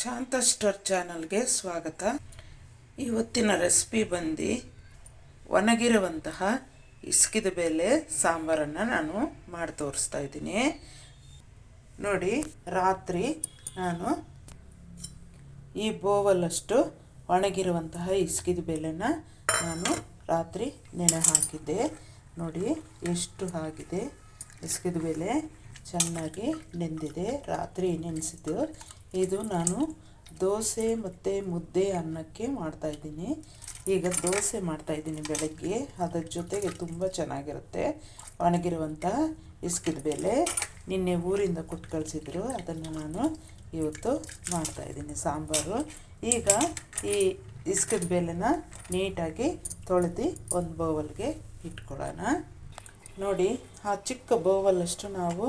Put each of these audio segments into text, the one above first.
ಶಾಂತ store ಚಾನಲ್ಗೆ ಸ್ವಾಗತ. ಇವತ್ತಿನ ರೆಸಿಪಿ ಬಂದು ಒಣಗಿರುವಂತಹ ಇಸ್ಕಿದ ಬೇಲೆ ಸಾಂಬಾರನ್ನು ನಾನು ಮಾಡಿ ತೋರಿಸ್ತಾ ಇದ್ದೀನಿ. ನೋಡಿ, ರಾತ್ರಿ ನಾನು ಈ ಬೋವಲಷ್ಟು ಒಣಗಿರುವಂತಹ ಇಸ್ಕಿದ ಬೇಲೆನ ನಾನು ರಾತ್ರಿ ನೆನೆ ಹಾಕಿದ್ದೆ. ನೋಡಿ, ಎಷ್ಟು ಆಗಿದೆ ಇಸ್ಕಿದ ಬೇಳೆ. ಚೆನ್ನಾಗಿ ನೆಂದಿದೆ. ರಾತ್ರಿ ನೆನೆಸಿದ್ದು. ಇದು ನಾನು ದೋಸೆ ಮತ್ತು ಮುದ್ದೆ ಅನ್ನಕ್ಕೆ ಮಾಡ್ತಾಯಿದ್ದೀನಿ ಈಗ ದೋಸೆ ಮಾಡ್ತಾಯಿದ್ದೀನಿ ಬೆಳಗ್ಗೆ. ಅದರ ಜೊತೆಗೆ ತುಂಬ ಚೆನ್ನಾಗಿರುತ್ತೆ. ಒಣಗಿರುವಂಥ ಇಸ್ಕಿದ ಬೇಳೆ ನಿನ್ನೆ ಊರಿಂದ ಕೊಟ್ಟು ಕಳಿಸಿದ್ರು. ಅದನ್ನು ನಾನು ಇವತ್ತು ಮಾಡ್ತಾಯಿದ್ದೀನಿ ಸಾಂಬಾರು. ಈಗ ಈ ಇಸ್ಕಿದ ಬೇಳೆನ ನೀಟಾಗಿ ತೊಳೆದು ಒಂದು ಬೌವಲ್ಗೆ ಇಟ್ಕೊಳ್ಳೋಣ. ನೋಡಿ, ಆ ಚಿಕ್ಕ ಬೌವಲ್ಲಷ್ಟು ನಾವು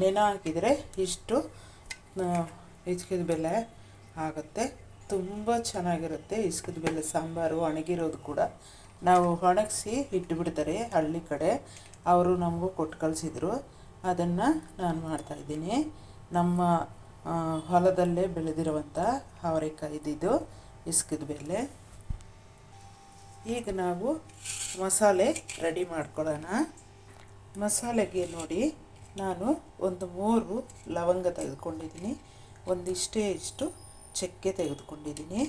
ನೆನೆ ಹಾಕಿದರೆ ಇಷ್ಟು ಇಸ್ಕಿದ ಬೆಲೆ ಆಗುತ್ತೆ. ತುಂಬ ಚೆನ್ನಾಗಿರುತ್ತೆ ಇಸ್ಕಿದ ಬೆಲೆ. ಸಾಂಬಾರು, ಒಣಗಿರೋದು ಕೂಡ. ನಾವು ಒಣಗಿಸಿ ಇಟ್ಟುಬಿಡ್ತಾರೆ ಹಳ್ಳಿ ಕಡೆ. ಅವರು ನಮಗೂ ಕೊಟ್ಟು ಕಳಿಸಿದ್ರು. ಅದನ್ನು ನಾನು ಮಾಡ್ತಾಯಿದ್ದೀನಿ ನಮ್ಮ ಹೊಲದಲ್ಲೇ ಬೆಳೆದಿರುವಂಥ ಅವರೆಕಾಯಿ ಇದ್ದಿದ್ದು ಇಸ್ಕಿದ ಬೆಲೆ. ಈಗ ನಾವು ಮಸಾಲೆ ರೆಡಿ ಮಾಡ್ಕೊಳ್ಳೋಣ. ಮಸಾಲೆಗೆ ನೋಡಿ. ನಾನು ಒಂದು ಮೂರು ಲವಂಗ ತೆಗೆದುಕೊಂಡಿದ್ದೀನಿ. ಒಂದಿಷ್ಟೇ ಇಷ್ಟು ಚಕ್ಕೆ ತೆಗೆದುಕೊಂಡಿದ್ದೀನಿ.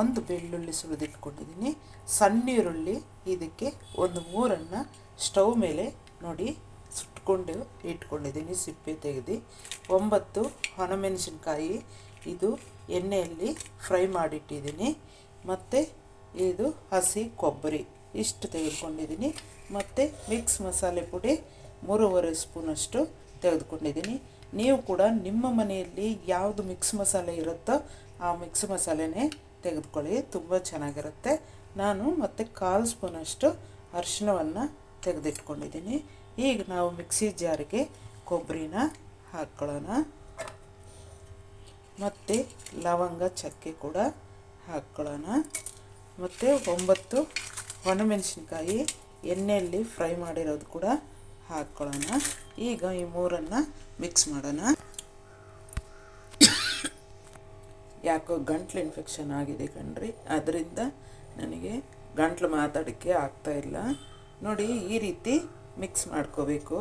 ಒಂದು ಬೆಳ್ಳುಳ್ಳಿ ಸುರಿದಿಟ್ಕೊಂಡಿದ್ದೀನಿ ಸಣ್ಣ ಈರುಳ್ಳಿ ಇದಕ್ಕೆ ಒಂದು ಮೂರನ್ನು ಸ್ಟವ್ ಮೇಲೆ ನೋಡಿ ಸುಟ್ಕೊಂಡು ಇಟ್ಕೊಂಡಿದ್ದೀನಿ. ಸಿಪ್ಪೆ ತೆಗೆದು ಒಂಬತ್ತು ಒಣಮೆಣಸಿನ್ಕಾಯಿ ಇದು ಎಣ್ಣೆಯಲ್ಲಿ ಫ್ರೈ ಮಾಡಿಟ್ಟಿದ್ದೀನಿ. ಮತ್ತು ಇದು ಹಸಿ ಕೊಬ್ಬರಿ ಇಷ್ಟು ತೆಗೆದುಕೊಂಡಿದ್ದೀನಿ. ಮತ್ತು ಮಿಕ್ಸ್ ಮಸಾಲೆ ಪುಡಿ ಮೂರುವರೆ ಸ್ಪೂನಷ್ಟು ತೆಗೆದುಕೊಂಡಿದ್ದೀನಿ. ನೀವು ಕೂಡ ನಿಮ್ಮ ಮನೆಯಲ್ಲಿ ಯಾವುದು ಮಿಕ್ಸ್ ಮಸಾಲೆ ಇರುತ್ತೋ ಆ ಮಿಕ್ಸ್ ಮಸಾಲೆನೇ ತೆಗೆದುಕೊಳ್ಳಿ. ತುಂಬ ಚೆನ್ನಾಗಿರುತ್ತೆ. ನಾನು ಮತ್ತು ಕಾಲು ಸ್ಪೂನಷ್ಟು ಅರಿಶಿಣವನ್ನು ತೆಗೆದಿಟ್ಕೊಂಡಿದ್ದೀನಿ. ಈಗ ನಾವು ಮಿಕ್ಸಿ ಜಾರಿಗೆ ಕೊಬ್ಬರಿನ ಹಾಕ್ಕೊಳ್ಳೋಣ ಮತ್ತು ಲವಂಗ ಚಕ್ಕೆ ಕೂಡ ಹಾಕ್ಕೊಳ್ಳೋಣ ಮತ್ತು ಒಂಬತ್ತು ಒಣಮೆಣಸಿನ್ಕಾಯಿ, ಎಣ್ಣೆಯಲ್ಲಿ ಫ್ರೈ ಮಾಡಿರೋದು ಕೂಡ ಹಾಕ್ಕೊಳ್ಳೋಣ ಈಗ ಈ ಮೂರನ್ನು ಮಿಕ್ಸ್ ಮಾಡೋಣ. ಯಾಕೋ ಗಂಟ್ಲು ಇನ್ಫೆಕ್ಷನ್ ಆಗಿದೆ ಕಣ್ರಿ. ಅದರಿಂದ ನನಗೆ ಗಂಟ್ಲು ಮಾತಾಡೋಕ್ಕೆ ಆಗ್ತಾಯಿಲ್ಲ ನೋಡಿ, ಈ ರೀತಿ ಮಿಕ್ಸ್ ಮಾಡ್ಕೋಬೇಕು.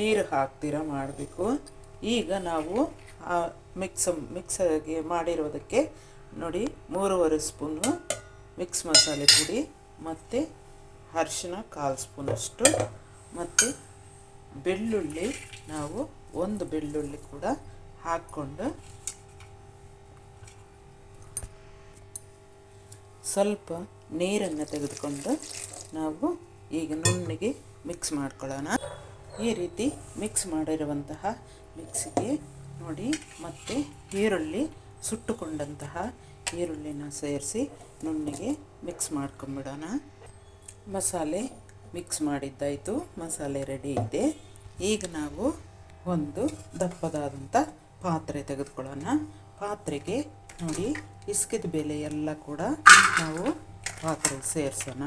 ನೀರು ಹಾಕ್ತೀರ ಮಾಡಬೇಕು. ಈಗ ನಾವು ಆ ಮಿಕ್ಸ್ ಮಿಕ್ಸರ್ಗೆ ಮಾಡಿರೋದಕ್ಕೆ ನೋಡಿ, ಮೂರುವರೆ ಸ್ಪೂನು ಮಿಕ್ಸ್ ಮಸಾಲೆ ಪುಡಿ ಮತ್ತು ಅರಿಶಿನ ಕಾಲು ಸ್ಪೂನಷ್ಟು ಮತ್ತು ಬೆಳ್ಳುಳ್ಳಿ, ನಾವು ಒಂದು ಬೆಳ್ಳುಳ್ಳಿ ಕೂಡ ಹಾಕ್ಕೊಂಡು ಸ್ವಲ್ಪ ನೀರನ್ನು ತೆಗೆದುಕೊಂಡು ನಾವು ಈಗ ನುಣ್ಣಗೆ ಮಿಕ್ಸ್ ಮಾಡ್ಕೊಳ್ಳೋಣ. ಈ ರೀತಿ ಮಿಕ್ಸ್ ಮಾಡಿರುವಂತಹ ಮಿಕ್ಸಿಗೆ ನೋಡಿ ಮತ್ತು ಈರುಳ್ಳಿ ಸುಟ್ಟುಕೊಂಡಂತಹ ಈರುಳ್ಳಿನ ಸೇರಿಸಿ ನುಣ್ಣಗೆ ಮಿಕ್ಸ್ ಮಾಡ್ಕೊಂಬಿಡೋಣ. ಮಸಾಲೆ ಮಿಕ್ಸ್ ಮಾಡಿದ್ದಾಯಿತು. ಮಸಾಲೆ ರೆಡಿ ಇದೆ. ಈಗ ನಾವು ಒಂದು ದಪ್ಪದಾದಂಥ ಪಾತ್ರೆ ತೆಗೆದುಕೊಳ್ಳೋಣ. ಪಾತ್ರೆಗೆ ನೋಡಿ, ಇಸ್ಕಿದ ಬೆಲೆ ಎಲ್ಲ ಕೂಡ ನಾವು ಪಾತ್ರೆ ಸೇರಿಸೋಣ.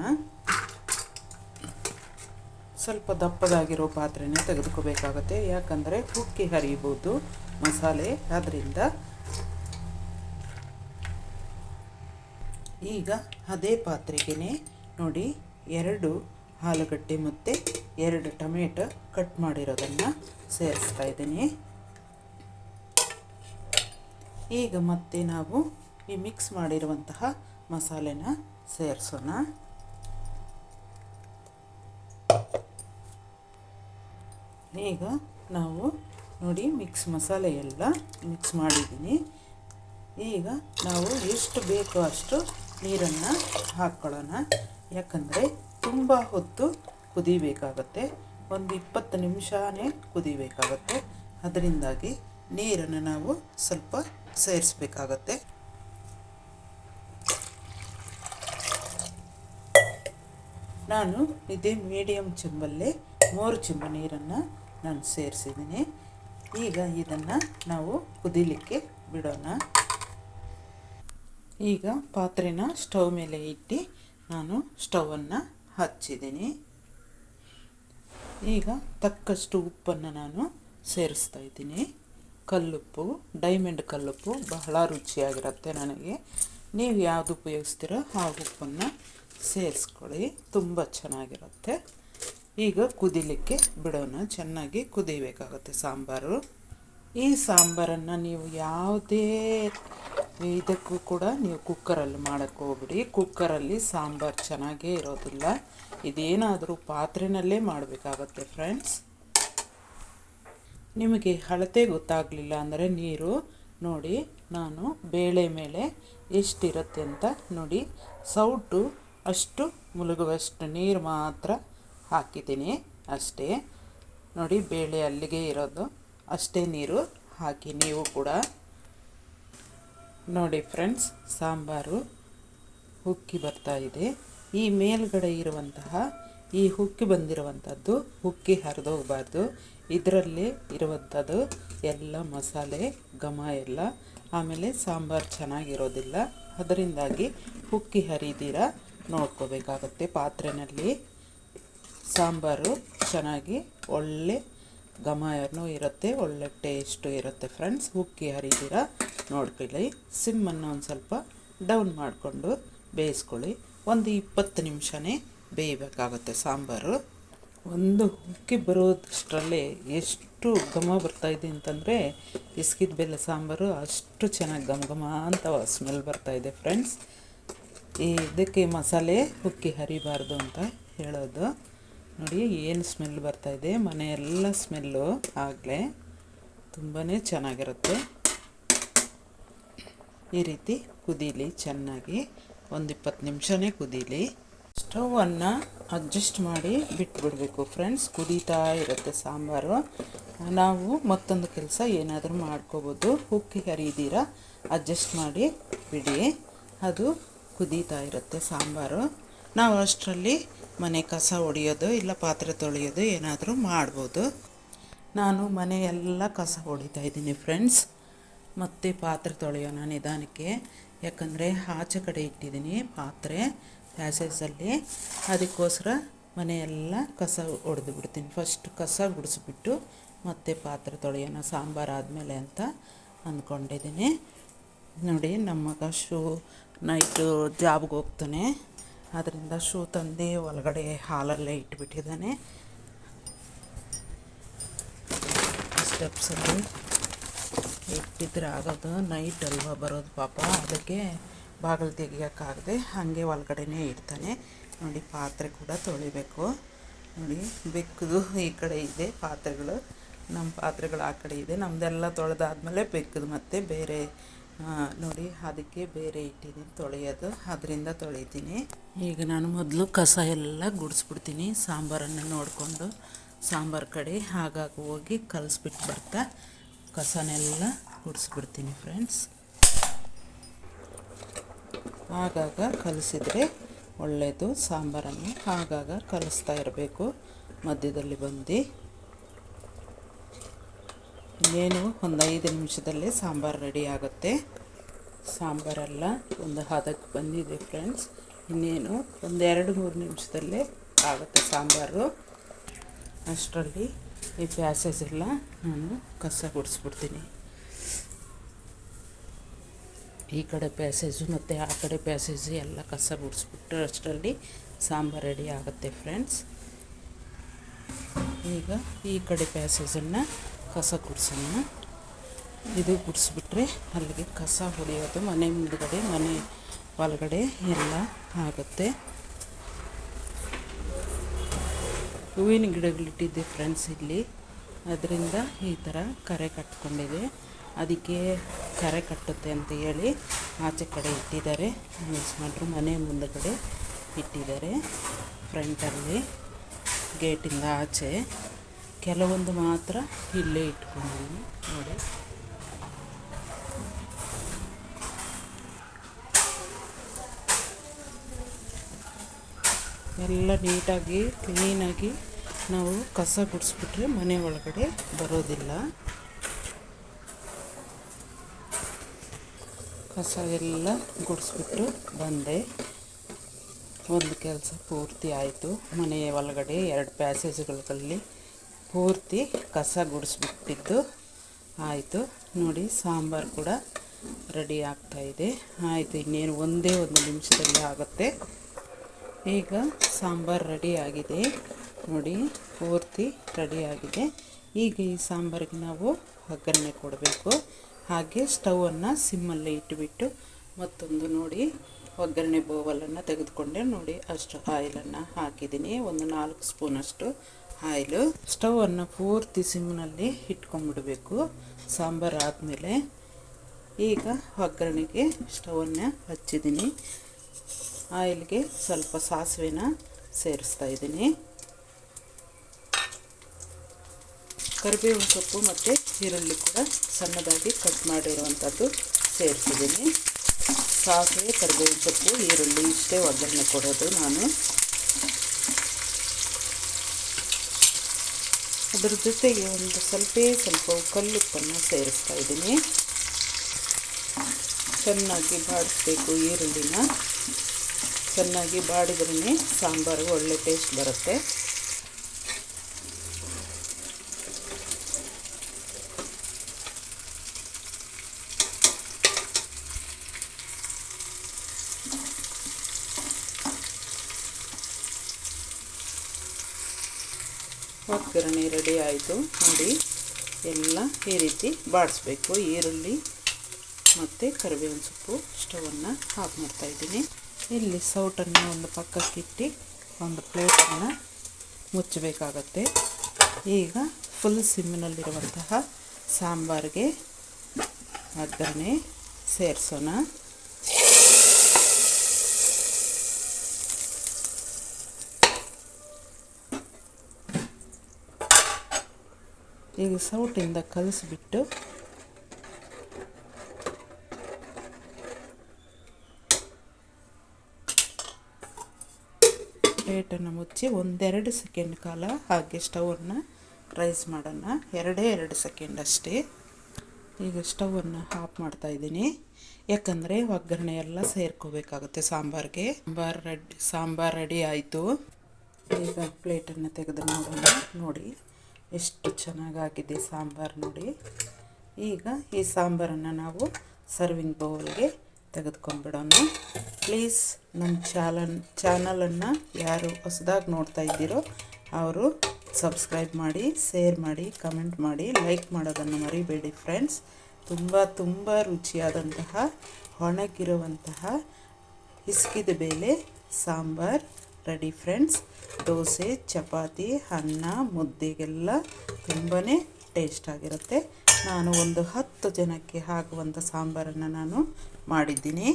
ಸ್ವಲ್ಪ ದಪ್ಪದಾಗಿರೋ ಪಾತ್ರೆನೇ ತೆಗೆದುಕೋಬೇಕಾಗತ್ತೆ. ಯಾಕಂದರೆ ಉಕ್ಕಿ ಹರಿಬೋದು ಮಸಾಲೆ. ಅದರಿಂದ ಈಗ ಅದೇ ಪಾತ್ರೆಗೆ ನೋಡಿ ಎರಡು ಆಲೂಗಡ್ಡೆ ಮತ್ತು ಎರಡು ಟೊಮೆಟೊ ಕಟ್ ಮಾಡಿರೋದನ್ನು ಸೇರಿಸ್ತಾ ಇದ್ದೀನಿ. ಈಗ ಮತ್ತೆ ನಾವು ಈ ಮಿಕ್ಸ್ ಮಾಡಿರುವಂತಹ ಮಸಾಲೆನ ಸೇರಿಸೋಣ. ಈಗ ನಾವು ನೋಡಿ ಮಿಕ್ಸ್ ಮಸಾಲೆ ಎಲ್ಲ ಮಿಕ್ಸ್ ಮಾಡಿದ್ದೀನಿ. ಈಗ ನಾವು ಎಷ್ಟು ಬೇಕೋ ಅಷ್ಟು ನೀರನ್ನು ಹಾಕ್ಕೊಳ್ಳೋಣ. ಯಾಕಂದರೆ ತುಂಬ ಹೊತ್ತು ಕುದಿಬೇಕಾಗತ್ತೆ. ಒಂದು ಇಪ್ಪತ್ತು ನಿಮಿಷನೇ ಕುದಿಬೇಕಾಗತ್ತೆ. ಅದರಿಂದಾಗಿ ನೀರನ್ನು ನಾವು ಸ್ವಲ್ಪ ಸೇರಿಸ್ಬೇಕಾಗತ್ತೆ. ನಾನು ಇದೇ ಮೀಡಿಯಮ್ ಚೆಂಬಲ್ಲೇ ಮೂರು ಚೆಂಬು ನೀರನ್ನು ನಾನು ಸೇರಿಸಿದ್ದೀನಿ. ಈಗ ಇದನ್ನು ನಾವು ಕುದಿಲಿಕ್ಕೆ ಬಿಡೋಣ. ಈಗ ಪಾತ್ರೆನ ಸ್ಟವ್ ಮೇಲೆ ಇಟ್ಟು ನಾನು ಸ್ಟವನ್ನು ಹಚ್ಚಿದ್ದೀನಿ. ಈಗ ತಕ್ಕಷ್ಟು ಉಪ್ಪನ್ನು ನಾನು ಸೇರಿಸ್ತಾ ಇದ್ದೀನಿ. ಕಲ್ಲುಪ್ಪು, ಡೈಮಂಡ್ ಕಲ್ಲುಪ್ಪು ಬಹಳ ರುಚಿಯಾಗಿರುತ್ತೆ ನನಗೆ. ನೀವು ಯಾವುದು ಉಪಯೋಗಿಸ್ತೀರೋ ಆ ಉಪ್ಪನ್ನು ಸೇರಿಸ್ಕೊಳ್ಳಿ, ತುಂಬ ಚೆನ್ನಾಗಿರುತ್ತೆ. ಈಗ ಕುದಿಲಿಕ್ಕೆ ಬಿಡೋಣ, ಚೆನ್ನಾಗಿ ಕುದಿಬೇಕಾಗುತ್ತೆ ಸಾಂಬಾರು. ಈ ಸಾಂಬಾರನ್ನು ನೀವು ಯಾವುದೇ ಇದಕ್ಕೂ ಕೂಡ ನೀವು ಕುಕ್ಕರಲ್ಲಿ ಮಾಡೋಕ್ಕೆ ಹೋಗ್ಬಿಡಿ. ಕುಕ್ಕರಲ್ಲಿ ಸಾಂಬಾರು ಚೆನ್ನಾಗೇ ಇರೋದಿಲ್ಲ. ಇದೇನಾದರೂ ಪಾತ್ರೆನಲ್ಲೇ ಮಾಡಬೇಕಾಗತ್ತೆ ಫ್ರೆಂಡ್ಸ್ ನಿಮಗೆ ಅಳತೆ ಗೊತ್ತಾಗಲಿಲ್ಲ ಅಂದರೆ ನೀರು ನೋಡಿ, ನಾನು ಬೇಳೆ ಮೇಲೆ ಎಷ್ಟಿರುತ್ತೆ ಅಂತ ನೋಡಿ. ಸೌಟು ಅಷ್ಟು ಮುಳುಗುವಷ್ಟು ನೀರು ಮಾತ್ರ ಹಾಕಿದ್ದೀನಿ ಅಷ್ಟೇ. ನೋಡಿ, ಬೇಳೆ ಅಲ್ಲಿಗೆ ಇರೋದು. ಅಷ್ಟೇ ನೀರು ಹಾಕಿ ನೀವು ಕೂಡ ನೋಡಿ ಫ್ರೆಂಡ್ಸ್, ಸಾಂಬಾರು ಉಕ್ಕಿ ಬರ್ತಾ ಇದೆ. ಈ ಮೇಲ್ಗಡೆ ಇರುವಂತಹ, ಈ ಹುಕ್ಕಿ ಬಂದಿರುವಂಥದ್ದು ಹುಕ್ಕಿ ಹರಿದೋಗಬಾರ್ದು ಇದರಲ್ಲಿ ಇರುವಂಥದ್ದು ಎಲ್ಲ ಮಸಾಲೆ, ಘಮ ಎಲ್ಲ. ಆಮೇಲೆ ಸಾಂಬಾರು ಚೆನ್ನಾಗಿರೋದಿಲ್ಲ. ಅದರಿಂದಾಗಿ ಹುಕ್ಕಿ ಹರಿದಿರ ನೋಡ್ಕೋಬೇಕಾಗತ್ತೆ ಪಾತ್ರೆಯಲ್ಲಿ ಸಾಂಬಾರು ಚೆನ್ನಾಗಿ ಒಳ್ಳೆ ಘಮನೂ ಇರುತ್ತೆ, ಒಳ್ಳೆ ಟೇಸ್ಟು ಇರುತ್ತೆ ಫ್ರೆಂಡ್ಸ್. ಉಕ್ಕಿ ಹರಿದಿರ ನೋಡ್ಕೊಳ್ಳಿ. ಸಿಮ್ಮನ್ನು ಒಂದು ಸ್ವಲ್ಪ ಡೌನ್ ಮಾಡಿಕೊಂಡು ಬೇಯಿಸ್ಕೊಳ್ಳಿ. ಒಂದು ಇಪ್ಪತ್ತು ನಿಮಿಷನೇ ಬೇಯಬೇಕಾಗುತ್ತೆ ಸಾಂಬಾರು. ಒಂದು ಉಕ್ಕಿ ಬರೋದಷ್ಟರಲ್ಲೇ ಎಷ್ಟು ಘಮ ಬರ್ತಾಯಿದೆ ಅಂತಂದರೆ ಇಸ್ಕಿದ ಬೆಲ್ಲ ಸಾಂಬಾರು ಅಷ್ಟು ಚೆನ್ನಾಗಿ ಘಮ ಘಮ ಅಂತ ಸ್ಮೆಲ್ ಬರ್ತಾಯಿದೆ ಫ್ರೆಂಡ್ಸ್. ಇದಕ್ಕೆ ಮಸಾಲೆ ಉಕ್ಕಿ ಹರಿಬಾರ್ದು ಅಂತ ಹೇಳೋದು. ನೋಡಿ ಏನು ಸ್ಮೆಲ್ ಬರ್ತಾಯಿದೆ ಮನೆಯೆಲ್ಲ ಸ್ಮೆಲ್ಲು ಆಗಲೇ ತುಂಬಾ ಚೆನ್ನಾಗಿರುತ್ತೆ. ಈ ರೀತಿ ಕುದೀಲಿ ಚೆನ್ನಾಗಿ ಒಂದು ಇಪ್ಪತ್ತು ನಿಮಿಷನೇ ಕುದೀಲಿ. ಸ್ಟವನ್ನು ಅಡ್ಜಸ್ಟ್ ಮಾಡಿ ಬಿಟ್ಬಿಡಬೇಕು ಫ್ರೆಂಡ್ಸ್, ಕುದೀತಾ ಇರುತ್ತೆ ಸಾಂಬಾರು. ನಾವು ಮತ್ತೊಂದು ಕೆಲಸ ಏನಾದರೂ ಮಾಡ್ಕೋಬೋದು. ಉಕ್ಕಿ ಹರಿದೀರ, ಅಡ್ಜಸ್ಟ್ ಮಾಡಿ ಬಿಡಿ. ಅದು ಕುದೀತಾ ಇರುತ್ತೆ ಸಾಂಬಾರು. ನಾವು ಅಷ್ಟರಲ್ಲಿ ಮನೆ ಕಸ ಹೊಡೆಯೋದು ಇಲ್ಲ ಪಾತ್ರೆ ತೊಳೆಯೋದು ಏನಾದರೂ ಮಾಡ್ಬೋದು. ನಾನು ಮನೆಯೆಲ್ಲ ಕಸ ಹೊಡಿತಾ ಇದ್ದೀನಿ ಫ್ರೆಂಡ್ಸ್. ಮತ್ತು ಪಾತ್ರೆ ತೊಳೆಯೋಣ ನಿಧಾನಕ್ಕೆ. ಯಾಕಂದರೆ ಆಚೆ ಕಡೆ ಇಟ್ಟಿದ್ದೀನಿ ಪಾತ್ರೆ ಪ್ಯಾಸೇಜಲ್ಲಿ ಅದಕ್ಕೋಸ್ಕರ ಮನೆಯೆಲ್ಲ ಕಸ ಹೊಡೆದು ಬಿಡ್ತೀನಿ. ಫಸ್ಟ್ ಕಸ ಗುಡಿಸ್ಬಿಟ್ಟು ಮತ್ತೆ ಪಾತ್ರೆ ತೊಳೆಯೋಣ, ಸಾಂಬಾರು ಆದಮೇಲೆ ಅಂತ ಅಂದ್ಕೊಂಡಿದ್ದೀನಿ. ನೋಡಿ, ನಮ್ಮ ಮಗ ಶೂ ನೈಟು ಜಾಬ್ಗೆ ಹೋಗ್ತಾನೆ. ಅದರಿಂದ ಶೂ ತಂದು ಒಳಗಡೆ ಹಾಲಲ್ಲೇ ಇಟ್ಬಿಟ್ಟಿದ್ದಾನೆ. ಸ್ಟೆಪ್ಸಲ್ಲಿ ಇಟ್ಟಿದ್ರೆ ಆಗೋದು. ನೈಟ್ ಅಲ್ವಾ ಬರೋದು ಪಾಪ. ಅದಕ್ಕೆ ಬಾಗಿಲು ತೆಗಿಯೋಕ್ಕಾಗದೆ ಹಾಗೆ ಒಳಗಡೆನೇ ಇಡ್ತಾನೆ. ನೋಡಿ, ಪಾತ್ರೆ ಕೂಡ ತೊಳಿಬೇಕು. ನೋಡಿ ಬೆಕ್ಕದು ಈ ಕಡೆ ಇದೆ, ಪಾತ್ರೆಗಳು. ನಮ್ಮ ಪಾತ್ರೆಗಳು ಆ ಕಡೆ ಇದೆ. ನಮ್ಮದೆಲ್ಲ ತೊಳೆದಾದ್ಮೇಲೆ ಬೆಕ್ಕದು ಮತ್ತೆ ಬೇರೆ ನೋಡಿ, ಅದಕ್ಕೆ ಬೇರೆ ಇಟ್ಟಿದ್ದೀನಿ, ತೊಳೆಯೋದು. ಅದರಿಂದ ತೊಳಿತೀನಿ. ಈಗ ನಾನು ಮೊದಲು ಕಸ ಎಲ್ಲ ಗುಡಿಸ್ಬಿಡ್ತೀನಿ. ಸಾಂಬಾರನ್ನು ನೋಡಿಕೊಂಡು ಸಾಂಬಾರು ಕಡೆ ಹಾಗಾಗಿ ಹೋಗಿ ಕಲಸ್ಬಿಟ್ಟು ಬರ್ತಾ. ಕಸನೆಲ್ಲ ಗುಡಿಸ್ಬಿಡ್ತೀನಿ ಫ್ರೆಂಡ್ಸ್ ಆಗಾಗ ಕಲಿಸಿದರೆ ಒಳ್ಳೆಯದು ಸಾಂಬಾರನ್ನು ಆಗಾಗ ಕಲಿಸ್ತಾ ಇರಬೇಕು. ಮಧ್ಯದಲ್ಲಿ ಬಂದು ಇನ್ನೇನು ಒಂದು ಐದು ನಿಮಿಷದಲ್ಲೇ ಸಾಂಬಾರು ರೆಡಿ ಆಗುತ್ತೆ. ಸಾಂಬಾರೆಲ್ಲ ಒಂದು ಹದಕ್ಕೆ ಬಂದಿದೆ ಫ್ರೆಂಡ್ಸ್ ಇನ್ನೇನು ಒಂದು ಎರಡು ಮೂರು ನಿಮಿಷದಲ್ಲೇ ಆಗುತ್ತೆ ಸಾಂಬಾರು. ಅಷ್ಟರಲ್ಲಿ ಈ ಪ್ಯಾಸೇಜ್ ಎಲ್ಲ ನಾನು ಕಸ ಗುಡಿಸ್ಬಿಡ್ತೀನಿ ಈ ಕಡೆ ಪ್ಯಾಸೇಜು ಮತ್ತು ಆ ಕಡೆ ಪ್ಯಾಸೇಜು ಎಲ್ಲ ಕಸ ಗುಡಿಸ್ಬಿಟ್ಟು ಅಷ್ಟರಲ್ಲಿ ಸಾಂಬಾರು ರೆಡಿ ಆಗುತ್ತೆ ಫ್ರೆಂಡ್ಸ್ ಈಗ ಈ ಕಡೆ ಪ್ಯಾಸೇಜನ್ನು ಕಸ ಗುಡಿಸೋಣ. ಇದು ಗುಡಿಸ್ಬಿಟ್ರೆ ಅಲ್ಲಿಗೆ ಕಸ ಹೊಡೆಯೋದು ಮನೆ ಮುಂದುಗಡೆ, ಮನೆ ಒಳಗಡೆ ಎಲ್ಲ ಆಗುತ್ತೆ. ಹೂವಿನ ಗಿಡಗಳಿಟ್ಟಿದ್ದೆ ಫ್ರೆಂಡ್ಸ್ ಇಲ್ಲಿ. ಅದರಿಂದ ಈ ಥರ ಕರೆ ಕಟ್ಕೊಂಡಿದೆ. ಅದಕ್ಕೆ ಕರೆ ಕಟ್ಟುತ್ತೆ ಅಂತ ಹೇಳಿ ಆಚೆ ಕಡೆ ಇಟ್ಟಿದ್ದಾರೆ. ಮಾಡ್ರು ಮನೆ ಮುಂದಗಡೆ ಇಟ್ಟಿದ್ದಾರೆ ಫ್ರಂಟಲ್ಲಿ ಗೇಟಿಂದ ಆಚೆ. ಕೆಲವೊಂದು ಮಾತ್ರ ಇಲ್ಲೇ ಇಟ್ಕೊಂಡಿದ್ದೀನಿ. ನೋಡಿ. ಎಲ್ಲ ನೀಟಾಗಿ, ಕ್ಲೀನಾಗಿ ನಾವು ಕಸ ಗುಡಿಸ್ಬಿಟ್ರೆ ಮನೆ ಒಳಗಡೆ ಬರೋದಿಲ್ಲ. ಕಸ ಎಲ್ಲ ಗುಡಿಸ್ಬಿಟ್ಟು ಬಂದೆ. ಒಂದು ಕೆಲಸ ಪೂರ್ತಿ ಆಯಿತು. ಮನೆಯ ಒಳಗಡೆ ಎರಡು ಪ್ಯಾಸೇಜ್ಗಳಲ್ಲಿ ಪೂರ್ತಿ ಕಸ ಗುಡಿಸ್ಬಿಟ್ಟಿದ್ದು ಆಯಿತು. ನೋಡಿ, ಸಾಂಬಾರು ಕೂಡ ರೆಡಿ ಆಗ್ತಾಯಿದೆ ಆಯಿತು, ಇನ್ನೇನು ಒಂದೇ ಒಂದು ನಿಮಿಷದಲ್ಲಿ ಆಗುತ್ತೆ. ಈಗ ಸಾಂಬಾರು ಆಗಿದೆ. ನೋಡಿ, ಪೂರ್ತಿ ರೆಡಿ ಆಗಿದೆ. ಈಗ ಈ ಸಾಂಬಾರಿಗೆ ನಾವು ಒಗ್ಗರಣೆ ಕೊಡಬೇಕು. ಹಾಗೆ ಸ್ಟವನ್ನು ಸಿಮ್ಮಲ್ಲಿ ಇಟ್ಟುಬಿಟ್ಟು ಮತ್ತೊಂದು ನೋಡಿ, ಒಗ್ಗರಣೆ ಬೋವಲನ್ನು ತೆಗೆದುಕೊಂಡೆ. ನೋಡಿ, ಅಷ್ಟು ಆಯಿಲನ್ನು ಹಾಕಿದ್ದೀನಿ. ಒಂದು ನಾಲ್ಕು ಸ್ಪೂನಷ್ಟು ಆಯಿಲು ಸ್ಟವನ್ನು ಪೂರ್ತಿ ಸಿಮ್ನಲ್ಲಿ ಇಟ್ಕೊಂಡ್ಬಿಡಬೇಕು. ಸಾಂಬಾರು ಆದಮೇಲೆ ಈಗ ಒಗ್ಗರಣೆಗೆ ಸ್ಟವನ್ನು ಹಚ್ಚಿದ್ದೀನಿ. ಆಯಿಲ್ಗೆ ಸ್ವಲ್ಪ ಸಾಸಿವೆನ ಸೇರಿಸ್ತಾ ಇದ್ದೀನಿ. ಕರಿಬೇವಿನ ಸೊಪ್ಪು ಮತ್ತು ಈರುಳ್ಳಿ ಕೂಡ ಸಣ್ಣದಾಗಿ ಕಟ್ ಮಾಡಿರುವಂಥದ್ದು ಸೇರಿಸಿದ್ದೀನಿ. ಸಾಸಿವೆ, ಕರಿಬೇವಿನ ಸೊಪ್ಪು, ಈರುಳ್ಳಿ ಇಷ್ಟೇ ಒಗ್ಗರಣೆ ಕೊಡೋದು ನಾನು. ಅದರ ಜೊತೆಗೆ ಒಂದು ಸ್ವಲ್ಪ ಸ್ವಲ್ಪ ಕಲ್ಲುಪ್ಪನ್ನು ಸೇರಿಸ್ತಾ ಇದ್ದೀನಿ. ಚೆನ್ನಾಗಿ ಬಾಡಿಸ್ಬೇಕು ಈರುಳ್ಳಿನ. ಚೆನ್ನಾಗಿ ಬಾಡಿದ್ರೇ ಸಾಂಬಾರು, ಒಳ್ಳೆ ಟೇಸ್ಟ್ ಬರುತ್ತೆ. ಒಗ್ಗರಣೆ ರೆಡಿ ಆಯಿತು, ನೋಡಿ. ಎಲ್ಲ ಈ ರೀತಿ ಬಾಡಿಸ್ಬೇಕು. ಈರುಳ್ಳಿ ಮತ್ತು ಕರಿಬೇವಿನ ಸೊಪ್ಪು ಸ್ಟವನ್ನು ಆಫ್ ಮಾಡ್ತಾಯಿದ್ದೀನಿ ಇಲ್ಲಿ ಸೌಟನ್ನು ಒಂದು ಪಕ್ಕಕ್ಕಿಟ್ಟು ಒಂದು ಪ್ಲೇಟನ್ನು ಮುಚ್ಚಬೇಕಾಗತ್ತೆ. ಈಗ ಫುಲ್ ಸಿಮ್ಮಿನಲ್ಲಿರುವಂತಹ ಸಾಂಬಾರಿಗೆ ಒಗ್ಗರಣೆ ಸೇರಿಸೋಣ. ಈಗ ಸೌಟಿಂದ ಕಲಿಸ್ಬಿಟ್ಟು ಪ್ಲೇಟನ್ನು ಮುಚ್ಚಿ ಒಂದೆರಡು ಸೆಕೆಂಡ್ ಕಾಲ ಹಾಗೆ ಸ್ಟವನ್ನು ರೈಸ್ ಮಾಡೋಣ. ಎರಡೇ ಎರಡು ಸೆಕೆಂಡ್ ಅಷ್ಟೇ. ಈಗ ಸ್ಟವನ್ನು ಆಫ್ ಮಾಡ್ತಾ ಇದ್ದೀನಿ. ಯಾಕಂದರೆ ಒಗ್ಗರಣೆ ಎಲ್ಲ ಸೇರ್ಕೋಬೇಕಾಗುತ್ತೆ ಸಾಂಬಾರಿಗೆ. ಸಾಂಬಾರು ರೆಡಿ ಸಾಂಬಾರು ರೆಡಿ ಆಯಿತು. ಈಗ ಪ್ಲೇಟನ್ನು ತೆಗೆದು ನೋಡೋಣ ನೋಡಿ, ಎಷ್ಟು ಚೆನ್ನಾಗಾಗಿದೆ ಸಾಂಬಾರು ನೋಡಿ. ಈಗ ಈ ಸಾಂಬಾರನ್ನು ನಾವು ಸರ್ವಿಂಗ್ ಬೌಲ್ಗೆ ತೆಗೆದುಕೊಂಡ್ಬಿಡೋಣ. ಪ್ಲೀಸ್ ನಮ್ಮ ಚಾಲನ್, ಚಾನಲನ್ನು ಯಾರು ಹೊಸದಾಗಿ ನೋಡ್ತಾ ಇದ್ದೀರೋ ಅವರು ಸಬ್ಸ್ಕ್ರೈಬ್ ಮಾಡಿ, ಶೇರ್ ಮಾಡಿ, ಕಮೆಂಟ್ ಮಾಡಿ, ಲೈಕ್ ಮಾಡೋದನ್ನು ಮರಿಬೇಡಿ ಫ್ರೆಂಡ್ಸ್. ತುಂಬ ತುಂಬ ರುಚಿಯಾದಂತಹ, ಒಣಗಿರುವಂತಹ ಹಿಸ್ಕಿದ ಬೇಳೆ, ಸಾಂಬಾರ್ ರೆಡಿ ಫ್ರೆಂಡ್ಸ್. ದೋಸೆ, ಚಪಾತಿ, ಅನ್ನ, ಮುದ್ದೆಗೆಲ್ಲ ತುಂಬಾ ಟೇಸ್ಟ್ ಆಗಿರುತ್ತೆ ನಾನು ಒಂದು ಹತ್ತು ಜನಕ್ಕೆ ಹಾಕುವಂಥ ಸಾಂಬಾರನ್ನು ನಾನು ಮಾಡಿದ್ದೀನಿ.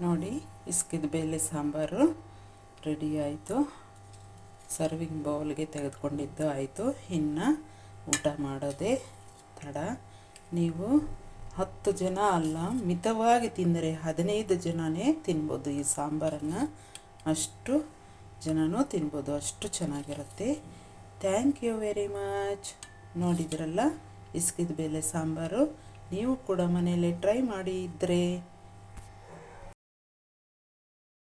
ನೋಡಿ, ಇಸ್ಕಿದ ಬೇಲೆ ಸಾಂಬಾರು ರೆಡಿ ಆಯಿತು. ಸರ್ವಿಂಗ್ ಬೌಲ್ಗೆ ತೆಗೆದುಕೊಂಡಿದ್ದು ಆಯಿತು. ಇನ್ನು ಊಟ ಮಾಡೋದೇ ತಡ. ನೀವು ಹತ್ತು ಜನ ಅಲ್ಲ, ಮಿತವಾಗಿ ತಿಂದರೆ ಹದಿನೈದು ಜನನೇ ತಿನ್ಬೋದು ಈ ಸಾಂಬಾರನ್ನು. ಅಷ್ಟು ಜನನೂ ತಿನ್ಬೋದು, ಅಷ್ಟು ಚೆನ್ನಾಗಿರುತ್ತೆ. Thank you very much. ನೋಡಿದ್ರಲ್ಲ, ಇಸ್ಕಿದ ಬೇಳೆ ಸಾಂಬಾರು. ನೀವು ಕೂಡ ಮನೆಯಲ್ಲೇ ಟ್ರೈ ಮಾಡಿ